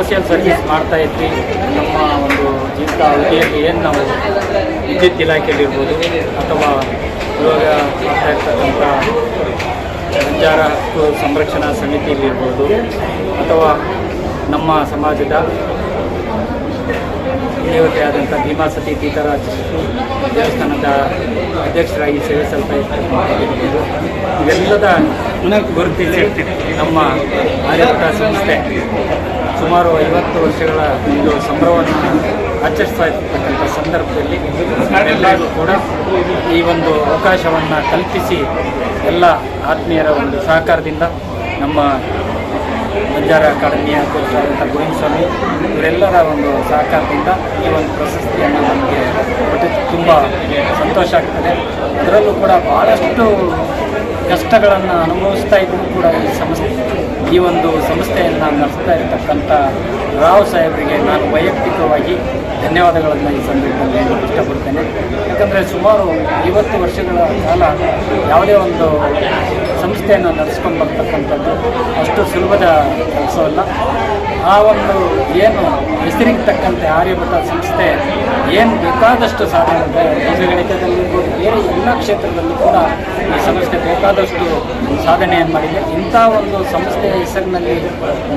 Social service ಮಾಡ್ತಾ ಇದ್ವಿ. ನಮ್ಮ ಒಂದು ಜೀವಿತ ಅವಧಿಯಲ್ಲಿ ಏನು ನಾವು ವಿದ್ಯುತ್ ಇಲಾಖೆಯಲ್ಲಿರ್ಬೋದು ಅಥವಾ ಇವಾಗ ಮಾಡ್ತಾ ಇರ್ತಕ್ಕಂಥ ಸಂಚಾರ ಹಕ್ಕು ಸಂರಕ್ಷಣಾ ಸಮಿತಿಯಲ್ಲಿರ್ಬೋದು ಅಥವಾ ನಮ್ಮ ಸಮಾಜದ ದೇವತೆ ಆದಂಥ ಭೀಮಾ ಸತಿ ತೀರ್ಥರಾಜ್ ದೇವಸ್ಥಾನದ ಅಧ್ಯಕ್ಷರಾಗಿ ಸೇವೆ ಸಲ್ತಾ ಇರ್ಬೋದು ಇವೆಲ್ಲದ ಗುರುತಿಸಿ ನಮ್ಮ ಆಡಳಿತ ಸಂಸ್ಥೆ ಸುಮಾರು ಐವತ್ತು ವರ್ಷಗಳ ಒಂದು ಸಂಭ್ರಮವನ್ನು ಆಚರಿಸ್ತಾ ಇರ್ತಕ್ಕಂಥ ಸಂದರ್ಭದಲ್ಲಿ ಎಲ್ಲರೂ ಕೂಡ ಈ ಒಂದು ಅವಕಾಶವನ್ನು ಕಲ್ಪಿಸಿ ಎಲ್ಲ ಆತ್ಮೀಯರ ಒಂದು ಸಹಕಾರದಿಂದ ನಮ್ಮ ಬಂಜಾರ ಅಕಾಡೆಮಿಯ ಅಧ್ಯಕ್ಷರಾದಂಥ ಗೋವಿಂದ ಸ್ವಾಮಿ ಇವರೆಲ್ಲರ ಒಂದು ಸಹಕಾರದಿಂದ ಈ ಒಂದು ಪ್ರಶಸ್ತಿಯನ್ನು ನಮಗೆ ತುಂಬ ಸಂತೋಷ ಆಗ್ತದೆ. ಅದರಲ್ಲೂ ಕೂಡ ಭಾಳಷ್ಟು ಕಷ್ಟಗಳನ್ನು ಅನುಭವಿಸ್ತಾ ಇದ್ದರೂ ಕೂಡ ಈ ಸಂಸ್ಥೆ, ಈ ಒಂದು ಸಂಸ್ಥೆಯನ್ನು ನಡೆಸ್ತಾ ಇರತಕ್ಕಂಥ ರಾವ್ ಸಾಹೇಬರಿಗೆ ನಾನು ವೈಯಕ್ತಿಕವಾಗಿ ಧನ್ಯವಾದಗಳನ್ನು ಈ ಸಂದರ್ಭದಲ್ಲಿ ಹೇಳಲು ಇಷ್ಟಪಡ್ತೇನೆ. ಯಾಕಂದರೆ ಸುಮಾರು ಐವತ್ತು ವರ್ಷಗಳ ಕಾಲ ಯಾವುದೇ ಒಂದು ಸಂಸ್ಥೆಯನ್ನು ನಡೆಸ್ಕೊಂಡು ಬರ್ತಕ್ಕಂಥದ್ದು ಅಷ್ಟು ಸುಲಭದ ಕೆಲಸವಲ್ಲ. ಆ ಒಂದು ಏನು ಹೆಸರಿಗೆ ತಕ್ಕಂತೆ ಆರ್ಯಭಟ ಸಂಸ್ಥೆ ಏನು ಬೇಕಾದಷ್ಟು ಸಾಧನೆ ಇದೆ ಬೀಜಗಣಿತದಲ್ಲಿರ್ಬೋದು ಬೇರೆ ಎಲ್ಲ ಕ್ಷೇತ್ರದಲ್ಲೂ ಕೂಡ ಈ ಸಂಸ್ಥೆ ಬೇಕಾದಷ್ಟು ಸಾಧನೆಯನ್ನು ಮಾಡಿದೆ. ಇಂಥ ಒಂದು ಸಂಸ್ಥೆಯ ಹೆಸರಿನಲ್ಲಿ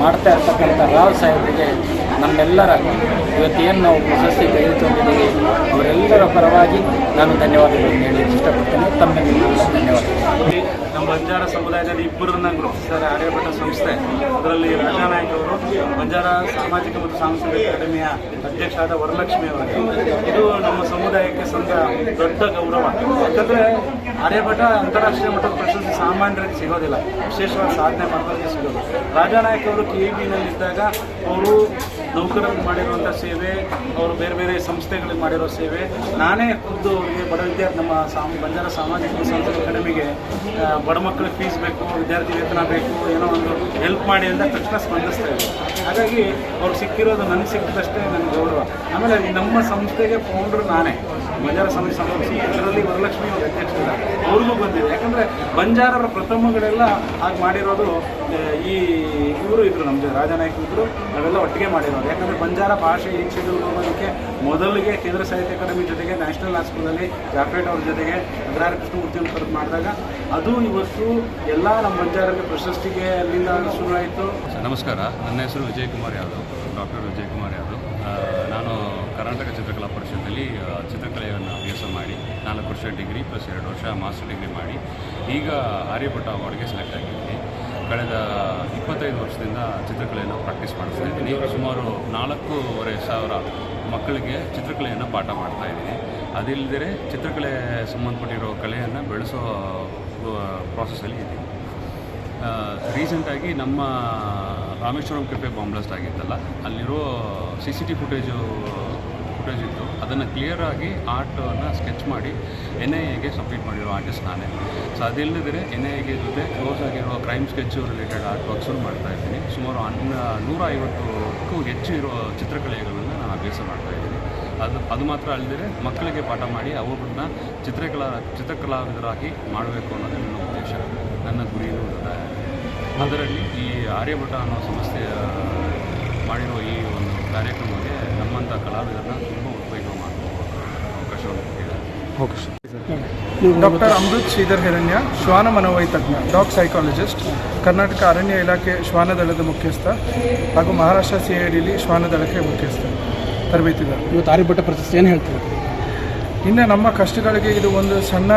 ಮಾಡ್ತಾ ಇರ್ತಕ್ಕಂಥ ರಾವ್ ಸಾಹೇಬರಿಗೆ ನಮ್ಮೆಲ್ಲರ ಇವತ್ತೇನು ನಾವು ಪ್ರಶಸ್ತಿ ತೆಗೆದುಕೊಂಡಿದ್ದೀವಿ, ಅವರೆಲ್ಲರ ಪರವಾಗಿ ನಾನು ಧನ್ಯವಾದಗಳನ್ನು ಹೇಳಿ ಇಷ್ಟಪಡ್ತೇನೆ. ತಮ್ಮೆಲ್ಲರಿಗೂ ಧನ್ಯವಾದಗಳು. ನಮ್ಮ ಬಂಜಾರ ಸಮುದಾಯದಲ್ಲಿ ಇಬ್ಬರನ್ನ ಗುರುತಿಸಿದ್ದಾರೆ ಆರ್ಯಭಟ ಸಂಸ್ಥೆ. ಅದರಲ್ಲಿ ರಾಜಾನಾಯಕ್ ಅವರು, ಬಂಜಾರ ಸಾಮಾಜಿಕ ಮತ್ತು ಸಾಂಸ್ಕೃತಿಕ ಅಕಾಡೆಮಿಯ ಅಧ್ಯಕ್ಷರಾದ ವರಲಕ್ಷ್ಮಿ ಅವರು. ಇದು ನಮ್ಮ ಸಮುದಾಯಕ್ಕೆ ಸಂದ ದೊಡ್ಡ ಗೌರವ. ಯಾಕಂದರೆ ಆರ್ಯಭಟ ಅಂತಾರಾಷ್ಟ್ರೀಯ ಮಟ್ಟದ ಪ್ರಶಸ್ತಿ ಸಾಮಾನ್ಯರಿಗೆ ಸಿಗೋದಿಲ್ಲ. ವಿಶೇಷವಾಗಿ ಸಾಧನೆ ಮಾಡೋದಕ್ಕೆ ಸಿಗೋದು. ರಾಜಾನಾಯಕ್ ಅವರು ಕೆ ಇ ಬಿನಲ್ಲಿದ್ದಾಗ ಅವರು ನೌಕರರಿಗೆ ಮಾಡಿರುವಂಥ ಸೇವೆ, ಅವರು ಬೇರೆ ಬೇರೆ ಸಂಸ್ಥೆಗಳಿಗೆ ಮಾಡಿರೋ ಸೇವೆ. ನಾನೇ ಖುದ್ದು ಅವರಿಗೆ ಬಡ ವಿದ್ಯಾರ್ಥಿ ನಮ್ಮ ಸಾಮ, ಬಂಜಾರ ಸಾಮಾಜಿಕ ಸಂಸ್ಥೆ ಅಕಾಡೆಮಿಗೆ ಬಡ ಮಕ್ಕಳಿಗೆ ಫೀಸ್ ಬೇಕು, ವಿದ್ಯಾರ್ಥಿ ವೇತನ ಬೇಕು, ಏನೋ ಒಂದು ಹೆಲ್ಪ್ ಮಾಡಿ ಅಂತ ತಕ್ಷಣ ಸ್ಪಂದಿಸ್ತಾ ಇದೆ ಹಾಗಾಗಿ ಅವ್ರು ಸಿಕ್ಕಿರೋದು ನನಗೆ ಸಿಕ್ಕಿದಷ್ಟೇ ನನಗೆ ಗೌರವ. ಆಮೇಲೆ ನಮ್ಮ ಸಂಸ್ಥೆಗೆ ಫೌಂಡ್ರು ನಾನೇ. ಬಂಜಾರ ಸಮಾಜ ಸಂಸ್ಥೆ, ಇದರಲ್ಲಿ ವರಲಕ್ಷ್ಮಿ ಅವರು ಅವ್ರಿಗೂ ಬಂದಿದೆ ಯಾಕಂದರೆ ಬಂಜಾರರ ಪ್ರಥಮಗಳೆಲ್ಲ ಹಾಗೆ ಮಾಡಿರೋದು ಈ ಇವರು ಇದ್ರು ನಮ್ಮ ರಾಜನಾಯಕ್ ಇದ್ರು ಅವೆಲ್ಲ ಒಟ್ಟಿಗೆ ಮಾಡಿರೋದು. ಯಾಕಂದರೆ ಬಂಜಾರ ಭಾಷೆ ಈ ಹೋಗೋದಕ್ಕೆ ಮೊದಲಿಗೆ ಕೇಂದ್ರ ಸಾಹಿತ್ಯ ಅಕಾಡೆಮಿ ಜೊತೆಗೆ ನ್ಯಾಷನಲ್ ಸ್ಕೂಲಲ್ಲಿ ಜಾಫ್ರೇಟ್ ಅವ್ರ ಜೊತೆಗೆ ಅಗ್ರಹಾರ ಕೃಷ್ಣಮೂರ್ತಿ ಕರೆದು ಮಾಡಿದಾಗ, ಅದು ಇವತ್ತು ಎಲ್ಲ ನಮ್ಮ ಬಂಜಾರರಿಗೆ ಪ್ರಶಸ್ತಿಗೆ ಅಲ್ಲಿಂದ ಶುರುವಾಯಿತು. ನಮಸ್ಕಾರ. ನನ್ನ ಹೆಸರು ವಿಜಯ್ ಕುಮಾರ್ ಯಾದವ್, ಡಾಕ್ಟರ್ ವಿಜಯ್ ಕುಮಾರ್ ಯಾದವ್ ನಾನು ಕರ್ನಾಟಕ ಚಿತ್ರಕಲಾ ಆ, ಚಿತ್ರಕಲೆಯನ್ನು ಅಭ್ಯಾಸ ಮಾಡಿ ನಾಲ್ಕು ವರ್ಷ ಡಿಗ್ರಿ ಪ್ಲಸ್ ಎರಡು ವರ್ಷ ಮಾಸ್ಟರ್ ಡಿಗ್ರಿ ಮಾಡಿ ಈಗ ಆರ್ಯಭಟ್ಟ ಅವಾರ್ಡ್ಗೆ ಸೆಲೆಕ್ಟ್ ಆಗಿದ್ದೀನಿ. ಕಳೆದ ಇಪ್ಪತ್ತೈದು ವರ್ಷದಿಂದ ಚಿತ್ರಕಲೆಯನ್ನು ಪ್ರಾಕ್ಟೀಸ್ ಮಾಡಿಸ್ತಾ ಇದ್ದೀನಿ. ಸುಮಾರು ನಾಲ್ಕೂವರೆ ಸಾವಿರ ಮಕ್ಕಳಿಗೆ ಚಿತ್ರಕಲೆಯನ್ನು ಪಾಠ ಮಾಡ್ತಾ ಇದ್ದೀನಿ. ಅದಿಲ್ಲದೆ ಚಿತ್ರಕಲೆ ಸಂಬಂಧಪಟ್ಟಿರೋ ಕಲೆಯನ್ನು ಬೆಳೆಸೋ ಪ್ರಾಸೆಸ್ಸಲ್ಲಿ ಇದ್ದೀನಿ. ರೀಸೆಂಟಾಗಿ ನಮ್ಮ ರಾಮೇಶ್ವರಂ ಕೆಫೆ ಬಾಂಬ್ಲಾಸ್ಟ್ ಆಗಿತ್ತಲ್ಲ ಅಲ್ಲಿರೋ C C T footage footage ಇತ್ತು. ಅದನ್ನು ಕ್ಲಿಯರಾಗಿ ಆರ್ಟನ್ನು ಸ್ಕೆಚ್ ಮಾಡಿ ಎನ್ ಐ ಎಗೆ ಸಬ್ಮಿಟ್ ಮಾಡಿರೋ ಆರ್ಟಿಸ್ಟ್ ನಾನೇ. ಸೊ ಅದಿಲ್ಲದಿದ್ರೆ ಎನ್ ಐ ಎಗೆ ಜೊತೆ ಕ್ಲೋಸ್ ಆಗಿರೋ ಕ್ರೈಮ್ ಸ್ಕೆಚ್ಚು ರಿಲೇಟೆಡ್ ಆರ್ಟ್ ವರ್ಕ್ಸನ್ನು ಮಾಡ್ತಾ ಇದ್ದೀನಿ. ಸುಮಾರು ಅನ್ನ ನೂರ ಐವತ್ತಕ್ಕೂ ಹೆಚ್ಚು ಇರೋ ಚಿತ್ರಕಲೆಗಳನ್ನು ನಾನು ಅಭ್ಯಾಸ ಮಾಡ್ತಾ ಇದ್ದೀನಿ. ಅದು ಅದು ಮಾತ್ರ ಅಲ್ಲದೆ ಮಕ್ಕಳಿಗೆ ಪಾಠ ಮಾಡಿ ಅವ್ರನ್ನ ಚಿತ್ರಕಲಾ, ಚಿತ್ರಕಲಾವಿದರಾಗಿ ಮಾಡಬೇಕು ಅನ್ನೋದೇ ನನ್ನ ಉದ್ದೇಶ. ನನ್ನ ಗುರಿಯೂ ಅದರಲ್ಲಿ ಈ ಆರ್ಯಭಟ ಅನ್ನೋ ಸಂಸ್ಥೆಯ ಮಾಡಿರೋ ಈ ಒಂದು ಕಾರ್ಯಕ್ರಮಕ್ಕೆ ನಮ್ಮಂಥ ಕಲಾವಿದರನ್ನ ತುಂಬ ಉಪಯೋಗ ಮಾಡುವ ಅವಕಾಶವನ್ನು ಕೊಟ್ಟಿದ್ದಾರೆ. ಡಾಕ್ಟರ್ ಅಮೃತ್ ಶ್ರೀಧರ್ ಹಿರಣ್ಯ ಶ್ವಾನ ಮನೋವೈತಜ್ಞ ಡಾಗ್ ಸೈಕಾಲಜಿಸ್ಟ್ ಕರ್ನಾಟಕ ಅರಣ್ಯ ಇಲಾಖೆ ಶ್ವಾನದಳದ ಮುಖ್ಯಸ್ಥ ಹಾಗೂ ಮಹಾರಾಷ್ಟ್ರ ಸಿ ಐ ಡಿಲಿ ಶ್ವಾನದಳಕ್ಕೆ ಮುಖ್ಯಸ್ಥ ತರಬೇತಿದಾರ. ಇವತ್ತು ಆರ್ಯಭಟ್ಟ ಪ್ರಶಸ್ತಿ ಏನು ಹೇಳ್ತೀವಿ ಇನ್ನು ನಮ್ಮ ಕಷ್ಟಗಳಿಗೆ ಇದು ಒಂದು ಸಣ್ಣ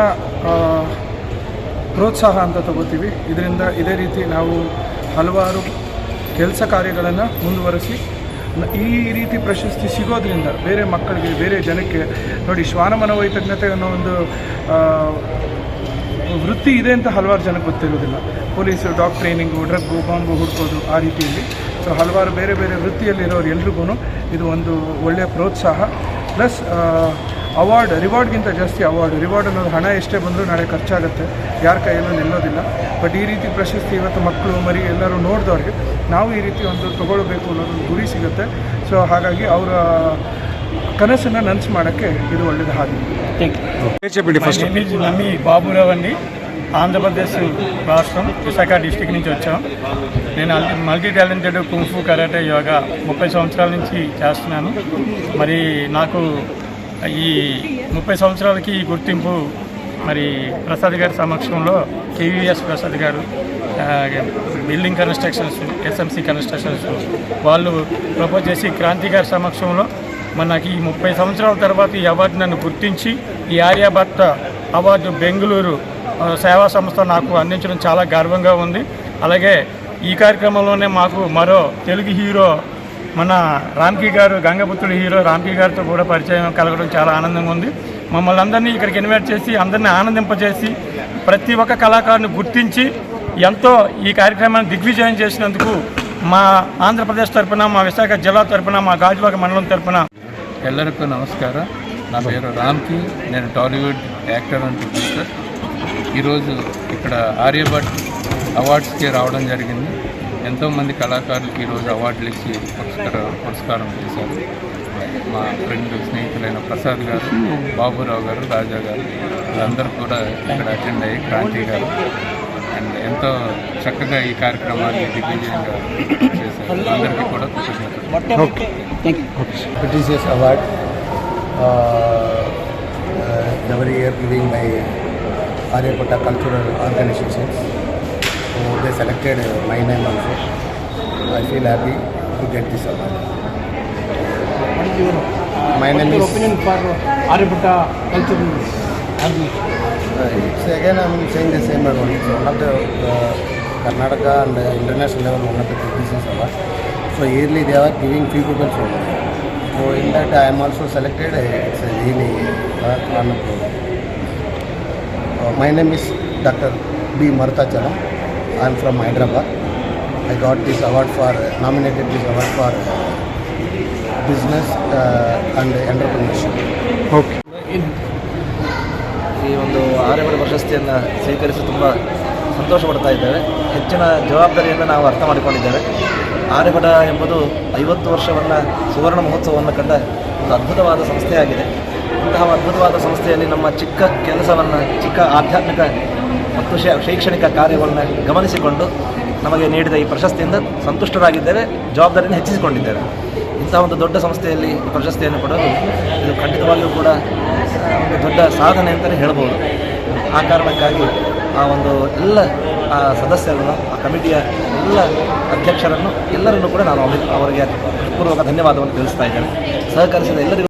ಪ್ರೋತ್ಸಾಹ ಅಂತ ತಗೋತೀವಿ. ಇದರಿಂದ ಇದೇ ರೀತಿ ನಾವು ಹಲವಾರು ಕೆಲಸ ಕಾರ್ಯಗಳನ್ನು ಮುಂದುವರಿಸಿ, ಈ ರೀತಿ ಪ್ರಶಸ್ತಿ ಸಿಗೋದ್ರಿಂದ ಬೇರೆ ಮಕ್ಕಳಿಗೆ, ಬೇರೆ ಜನಕ್ಕೆ ನೋಡಿ ಶ್ವಾನ ಅನ್ನೋ ಒಂದು ವೃತ್ತಿ ಇದೆ ಅಂತ ಹಲವಾರು ಜನಕ್ಕೆ ಗೊತ್ತಿರೋದಿಲ್ಲ police dog training, drug, bomb ಹುಡ್ಕೋದು ಆ ರೀತಿಯಲ್ಲಿ. ಸೊ ಹಲವಾರು ಬೇರೆ ಬೇರೆ ವೃತ್ತಿಯಲ್ಲಿರೋರು ಎಲ್ರಿಗೂ ಇದು ಒಂದು ಒಳ್ಳೆಯ ಪ್ರೋತ್ಸಾಹ. ಪ್ಲಸ್ ಅವಾರ್ಡ್ ರಿವಾರ್ಡ್ಗಿಂತ ಜಾಸ್ತಿ ಅವಾರ್ಡ್ ರಿವಾರ್ಡ್ ಅನ್ನೋದು ಹಣ ಎಷ್ಟೇ ಬಂದರೂ ನಾಳೆ ಖರ್ಚಾಗುತ್ತೆ ಯಾರ ಕೈಯಲ್ಲೂ ನಿಲ್ಲೋದಿಲ್ಲ ಬಟ್ ಈ ರೀತಿ ಪ್ರಶಸ್ತಿ ಇವತ್ತು ಮಕ್ಕಳು ಮರಿ ಎಲ್ಲರೂ ನೋಡಿದವ್ರಿಗೆ ನಾವು ಈ ರೀತಿ ಒಂದು ತಗೊಳ್ಬೇಕು ಅನ್ನೋದೊಂದು ಗುರಿ ಸಿಗುತ್ತೆ ಸೊ ಹಾಗಾಗಿ ಅವರ ಕನಸನ್ನು ನನಸು ಮಾಡೋಕ್ಕೆ ಇದು ಒಳ್ಳೆಯದು ಹಾದಿ thank you My name is Nami Baburavaní. Andhra Pradesh రాష్ట్రం విశాఖ డిస్టిక్ నుంచి వచ్చాం నేను అల్- multi talented kung fu karate yoga ముప్పై సంవత్సరాల నుంచి చేస్తున్నాను మరి నాకు ఈ ముప్పై సంవత్సరాలకి ఈ గుర్తింపు మరి ప్రసాద్ గారి సమక్షంలో కేవీఎస్ ప్రసాద్ గారు బిల్డింగ్ కన్స్ట్రక్షన్స్ ఎస్ఎంసి కన్స్ట్రక్షన్స్ వాళ్ళు ప్రపోజ్ చేసి క్రాంతి గారి సమక్షంలో మనకి ఈ ముప్పై సంవత్సరాల తర్వాత ఈ అవార్డు నన్ను గుర్తించి ఈ ఆర్యాభట్ట అవార్డు బెంగళూరు సేవా సంస్థ నాకు అందించడం చాలా గర్వంగా ఉంది. అలాగే ఈ కార్యక్రమంలోనే మాకు మరో తెలుగు హీరో మన రామ్కీ గారు గంగపుత్రుడు హీరో రామ్కీ గారితో కూడా పరిచయం కలగడం చాలా ఆనందంగా ఉంది మమ్మల్ని అందరినీ ఇక్కడికి ఇన్వైట్ చేసి అందరినీ ఆనందింపజేసి ప్రతి ఒక్క కళాకారుని గుర్తించి ఎంతో ఈ కార్యక్రమాన్ని దిగ్విజయం చేసినందుకు మా ఆంధ్రప్రదేశ్ తరపున మా విశాఖ జిల్లా తరపున మా గాజువాక మండలం తరపున ಎಲ್ಲರಿಗೂ ನಮಸ್ಕಾರ నా పేరు రామ్కి నేను టాలీవుడ్ యాక్టర్ అండ్ ప్రొడ్యూసర్ ఈరోజు ఇక్కడ ఆర్యభట్ అవార్డ్స్కి రావడం జరిగింది ఎంతోమంది కళాకారులకి ఈరోజు అవార్డులు ఇచ్చి పురస్కార పురస్కారం చేశారు. మా ఫ్రెండ్ స్నేహితులైన ప్రసాద్ గారు బాబురావు గారు రాజా గారు వీళ్ళందరూ కూడా ఇక్కడ అటెండ్ అయ్యి క్రాంతి గారు. అండ్ ఎంతో చక్కగా ఈ కార్యక్రమాన్ని దిగ్విజయంగా చేశారు. అందరికీ కూడా కృతజ్ఞతలు. Uh, every year given by Aryapata Cultural Organizations. So they selected uh, my name also. I feel happy to get this award. My name is. opinion for Aryabhatta cultural Uh, it's again I'm saying the same one. It's one of the uh, Karnataka and uh, international level one of the prestigious award. So yearly they are giving few people from So in that I am also selected. Uh, It's a really uh. Uh, my name is Dr. B. Martachalam. I am from Hyderabad. I got this award for nominated this award for uh, business uh, and entrepreneurship. ಈ ಒಂದು ಆರ್ಯಭಟ ಪ್ರಶಸ್ತಿಯನ್ನು ಸ್ವೀಕರಿಸಿ ತುಂಬ ಸಂತೋಷ ಪಡ್ತಾ ಇದ್ದೇವೆ ಹೆಚ್ಚಿನ ಜವಾಬ್ದಾರಿಯನ್ನು ನಾವು ಅರ್ಥ ಮಾಡಿಕೊಂಡಿದ್ದೇವೆ ಆರ್ಯಭಟ ಎಂಬುದು ಐವತ್ತು ವರ್ಷವನ್ನು ಸುವರ್ಣ ಮಹೋತ್ಸವವನ್ನು ಕಂಡ ಒಂದು ಅದ್ಭುತವಾದ ಸಂಸ್ಥೆಯಾಗಿದೆ ಇಂತಹ ಅದ್ಭುತವಾದ ಸಂಸ್ಥೆಯಲ್ಲಿ ನಮ್ಮ ಚಿಕ್ಕ ಕೆಲಸವನ್ನು ಚಿಕ್ಕ ಆಧ್ಯಾತ್ಮಿಕ ಮತ್ತು ಶೈಕ್ಷಣಿಕ ಕಾರ್ಯವನ್ನು ಗಮನಿಸಿಕೊಂಡು ನಮಗೆ ನೀಡಿದ ಈ ಪ್ರಶಸ್ತಿಯಿಂದ ಸಂತುಷ್ಟರಾಗಿದ್ದೇವೆ, ಜವಾಬ್ದಾರಿಯನ್ನು ಹೆಚ್ಚಿಸಿಕೊಂಡಿದ್ದೇವೆ. ಇಂಥ ಒಂದು ದೊಡ್ಡ ಸಂಸ್ಥೆಯಲ್ಲಿ ಪ್ರಶಸ್ತಿಯನ್ನು ಕೊಡೋದು ಇದು ಖಂಡಿತವಾಗಿಯೂ ಕೂಡ ಒಂದು ದೊಡ್ಡ ಸಾಧನೆ ಅಂತಲೇ ಹೇಳ್ಬೋದು. ಆ ಕಾರಣಕ್ಕಾಗಿ ಆ ಒಂದು ಎಲ್ಲ, ಆ ಸದಸ್ಯರನ್ನು, ಆ ಕಮಿಟಿಯ ಎಲ್ಲ ಅಧ್ಯಕ್ಷರನ್ನು ಎಲ್ಲರನ್ನು ಕೂಡ ನಾನು ಅವರಿಗೆ ಪೂರ್ವಕ ಧನ್ಯವಾದವನ್ನು ತಿಳಿಸ್ತಾ ಇದ್ದೇನೆ. ಸಹಕರಿಸಿದ ಎಲ್ಲರಿಗೂ